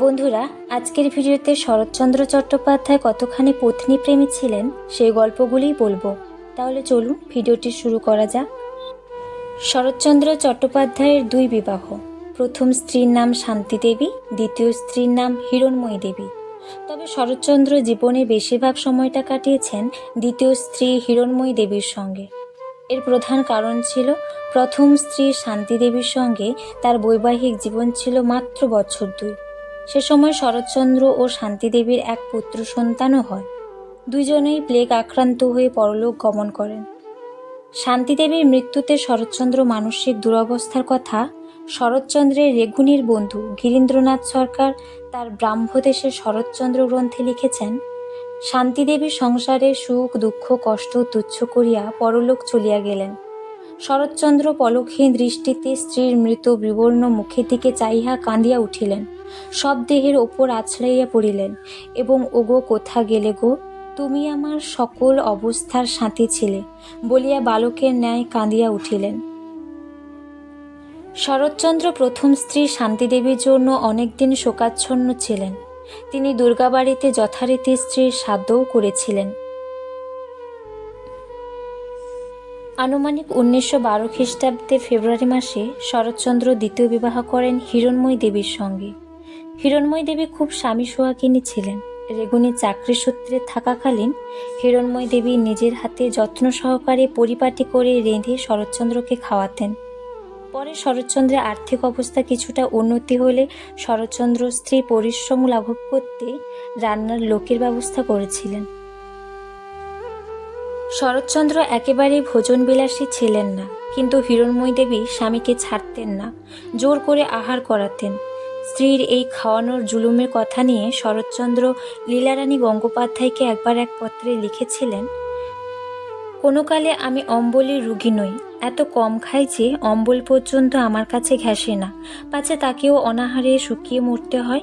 বন্ধুরা, আজকের ভিডিওতে শরৎচন্দ্র চট্টোপাধ্যায় কতখানি পত্নী প্রেমী ছিলেন সেই গল্পগুলিই বলব। তাহলে চলুন ভিডিওটি শুরু করা যাক। শরৎচন্দ্র চট্টোপাধ্যায়ের দুই বিবাহ। প্রথম স্ত্রীর নাম শান্তি দেবী দ্বিতীয় স্ত্রীর নাম হিরণময়ী দেবী। তবে শরৎচন্দ্র জীবনে বেশিরভাগ সময়টা কাটিয়েছেন দ্বিতীয় স্ত্রী হিরণময়ী দেবীর সঙ্গে। এর প্রধান কারণ ছিল, প্রথম স্ত্রী শান্তি দেবীর সঙ্গে তার বৈবাহিক জীবন ছিল মাত্র বছর দুই। সে সময় শরৎচন্দ্র ও শান্তিদেবীর এক পুত্র সন্তানও হয়। দুইজনেই প্লেগ আক্রান্ত হয়ে পরলোক গমন করেন। শান্তিদেবীর মৃত্যুতে শরৎচন্দ্র মানসিক দুরবস্থার কথা, শরৎচন্দ্রের রেগুনির বন্ধু গিরীন্দ্রনাথ সরকার তার ব্রাহ্মদেশে শরৎচন্দ্র গ্রন্থে লিখেছেন, শান্তিদেবী সংসারে সুখ, দুঃখ, কষ্ট, তুচ্ছ করিয়া পরলোক চলিয়া গেলেন। শরৎচন্দ্র পলকহীন দৃষ্টিতে স্ত্রীর মৃত বিবর্ণ মুখের দিকে চাইহা কাঁদিয়া উঠিলেন। সব দেহের ওপর আছড়াইয়া পড়িলেন, এবং ওগো কোথা গেলে গো? তুমি আমার সকল অবস্থার সাথী ছিলে, বলিয়া বালকের ন্যায় কাঁদিয়া উঠিলেন। শরৎচন্দ্র প্রথম স্ত্রী শান্তিদেবীর জন্য অনেকদিন শোকাচ্ছন্ন ছিলেন। তিনি দুর্গাবাড়িতে যথারীতি স্ত্রীর সাধ্যও করেছিলেন। আনুমানিক উনিশশো বারো খ্রিস্টাব্দে ফেব্রুয়ারি মাসে শরৎচন্দ্র দ্বিতীয় বিবাহ করেন হিরণময়ী দেবীর সঙ্গে। হিরণময়ী দেবী খুব স্বামী সোহাগিনী ছিলেন। রেগুনি চাকরি সূত্রে থাকাকালীন হিরণময় দেবী নিজের হাতে যত্ন সহকারে পরিপাটি করে রেঁধে শরৎচন্দ্রকে খাওয়াতেন। পরে শরৎচন্দ্রের আর্থিক অবস্থা কিছুটা উন্নতি হলে শরৎচন্দ্র স্ত্রী পরিশ্রম লাঘব করতে রান্নার লোকের ব্যবস্থা করেছিলেন। শরৎচন্দ্র একেবারেই ভোজনবিলাসী ছিলেন না, কিন্তু হিরণময়ী দেবী স্বামীকে ছাড়তেন না, জোর করে আহার করাতেন। স্ত্রীর এই খাওয়ানোর জুলুমের কথা নিয়ে শরৎচন্দ্র লীলারানী গঙ্গোপাধ্যায়কে একবার এক পত্রে লিখেছিলেন, কোনো কালে আমি অম্বলের রুগী নই। এত কম খাই যে অম্বল পর্যন্ত আমার কাছে ঘেঁষে না। পাছে তাকেও অনাহারে শুকিয়ে মরতে হয়।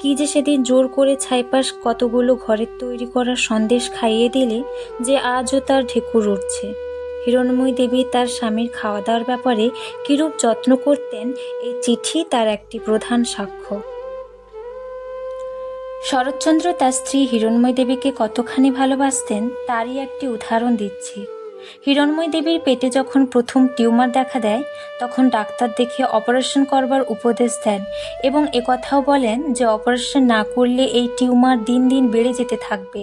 কি যে সেদিন জোর করে ছাইপাশ কতগুলো ঘরের তৈরি করা সন্দেশ খাইয়ে দিলে যে আজও তার ঢেকুর উঠছে হিরণময়ী দেবী তার স্বামীর খাওয়া দাওয়ার ব্যাপারে কিরূপ যত্ন করতেন, এই চিঠি তার একটি প্রধান সাক্ষ্য। শরৎচন্দ্র তার স্ত্রী হিরণময়ী দেবীকে কতখানি ভালোবাসতেন, তারই একটি উদাহরণ দিচ্ছি। হিরণময়ী দেবীর পেটে যখন প্রথম টিউমার দেখা দেয়, তখন ডাক্তার দেখে অপারেশন করবার উপদেশ দেন এবং একথাও বলেন যে অপারেশন না করলে এই টিউমার দিন দিন বেড়ে যেতে থাকবে।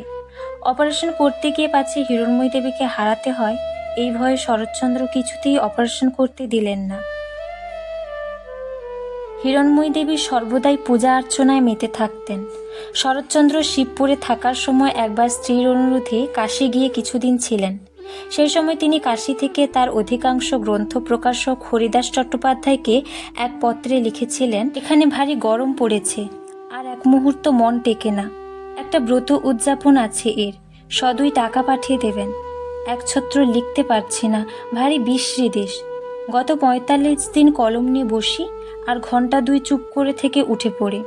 অপারেশন করতে গিয়ে পাচ্ছে হিরণময়ী দেবীকে হারাতে হয় এই ভয়ে শরৎচন্দ্র কিছুতেই অপারেশন করতে দিলেন না। হিরণময়ী দেবী সর্বদাই পূজা অর্চনায় মেতে থাকতেন। শরৎচন্দ্র শিবপুরে থাকার সময় একবার স্ত্রীর অনুরোধে কাশি গিয়ে কিছুদিন ছিলেন। সেই সময় তিনি কাশি থেকে তার অধিকাংশ গ্রন্থ প্রকাশক হরিদাস চট্টোপাধ্যায়কে এক পত্রে লিখেছিলেন, এখানে ভারী গরম পড়েছে, আর এক মুহূর্ত মন টেকে না। একটা ব্রত উদযাপন আছে এর, সদুই টাকা পাঠিয়ে দেবেন। একছত্র লিখতে পারছি না। ভারী বিশ্রী দেশ। গত পঁয়তাল্লিশ দিন কলম নিয়ে বসি আর ঘণ্টা দুই চুপ করে থেকে উঠে পড়ে।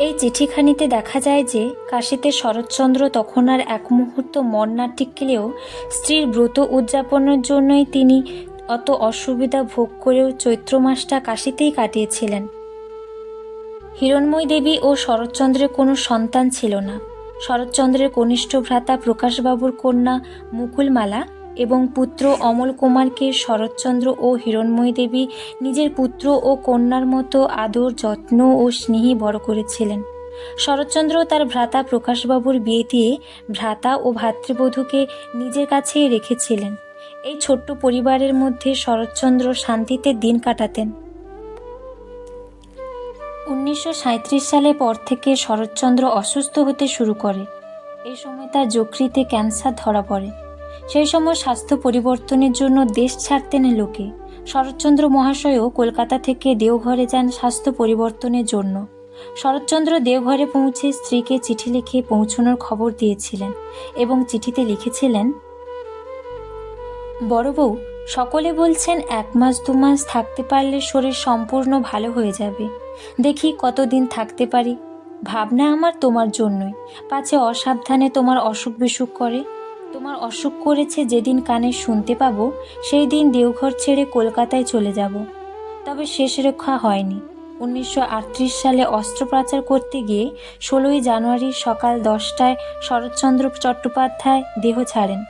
এই চিঠিখানিতে দেখা যায় যে কাশিতে শরৎচন্দ্র তখন আর এক মুহূর্ত মন না টিকলেও স্ত্রীর ব্রত উদযাপনের জন্যই তিনি অত অসুবিধা ভোগ করেও চৈত্র মাসটা কাশিতেই কাটিয়েছিলেন। হিরণময়ী দেবী ও শরৎচন্দ্রের কোনো সন্তান ছিল না। শরৎচন্দ্রের কনিষ্ঠ ভ্রাতা প্রকাশবাবুর কন্যা মুকুলমালা এবং পুত্র অমল কুমারকে শরৎচন্দ্র ও হিরণময়ী দেবী নিজের পুত্র ও কন্যার মতো আদর, যত্ন ও স্নেহে বড় করেছিলেন। শরৎচন্দ্র তার ভ্রাতা প্রকাশবাবুর বিয়ে দিয়ে ভ্রাতা ও ভাতৃবধূকে নিজের কাছেই রেখেছিলেন। এই ছোট্ট পরিবারের মধ্যে শরৎচন্দ্র শান্তিতে দিন কাটাতেন। উনিশশো সাঁইত্রিশ সালে পর থেকে শরৎচন্দ্র অসুস্থ হতে শুরু করে। এই সময় তার যকৃতে ক্যান্সার ধরা পড়ে। সেই সময় স্বাস্থ্য পরিবর্তনের জন্য দেশ ছাড়তেন লোকে। শরৎচন্দ্র মহাশয়ও কলকাতা থেকে দেওঘরে যান স্বাস্থ্য পরিবর্তনের জন্য। শরৎচন্দ্র দেওঘরে পৌঁছে স্ত্রীকে চিঠি লিখে পৌঁছানোর খবর দিয়েছিলেন এবং চিঠিতে লিখেছিলেন, বড় বউ সকলে বলছেন এক মাস, দু মাস থাকতে পারলে শরীর সম্পূর্ণ ভালো হয়ে যাবে। দেখি কতদিন থাকতে পারি। ভাবনা আমার তোমার জন্যই। পাছে অসাবধানে তোমার অসুখ বিসুখ করে। তোমার অসুখ করেছে যেদিন কানে শুনতে পাবো, সেই দিন দেওঘর ছেড়ে কলকাতায় চলে যাব। তবে শেষ রক্ষা হয়নি। উনিশশো আটত্রিশ সালে অস্ত্রোপচার করতে গিয়ে ষোলোই জানুয়ারি সকাল দশটায় শরৎচন্দ্র চট্টোপাধ্যায় দেহ ছাড়েন।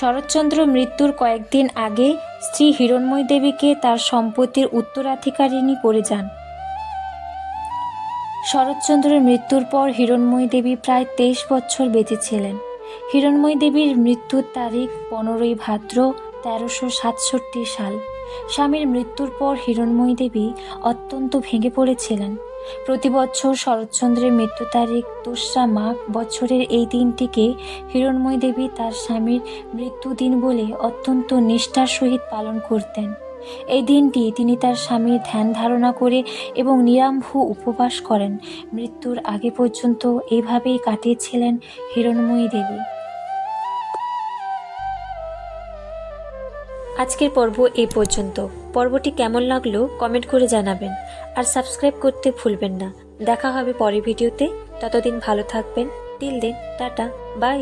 শরৎচন্দ্র মৃত্যুর কয়েকদিন আগে স্ত্রী হিরণময়ী দেবীকে তার সম্পত্তির উত্তরাধিকারিণী করে যান। শরৎচন্দ্রের মৃত্যুর পর হিরণময়ী দেবী প্রায় তেইশ বছর বেঁচে ছিলেন। হিরণময়ী দেবীর মৃত্যুর তারিখ পনেরোই ভাদ্র তেরোশো সাতষট্টি সাল। স্বামীর মৃত্যুর পর হিরণময়ী দেবী অত্যন্ত ভেঙে পড়েছিলেন। প্রতি বছর শরৎচন্দ্রের মৃত্যু তারিখ দোসরা মাঘ বছরের এই দিনটিকে হিরণময়ী দেবী তার স্বামীর মৃত্যুদিন বলে অত্যন্ত নিষ্ঠার সহিত পালন করতেন। এই দিনটি তিনি তার স্বামীর ধ্যান ধারণা করে এবং নিরাম্ভ উপবাস করেন। মৃত্যুর আগে পর্যন্ত এইভাবেই কাটিয়েছিলেন হিরণময়ী দেবী। আজকের পর্ব এই পর্যন্ত। পর্বটি কেমন লাগল কমেন্ট করে জানাবেন। আর সাবস্ক্রাইব করতে ভুলবেন না। দেখা হবে পরের ভিডিওতে। ততদিন ভালো থাকবেন। তিল দিন। টাটা। বাই।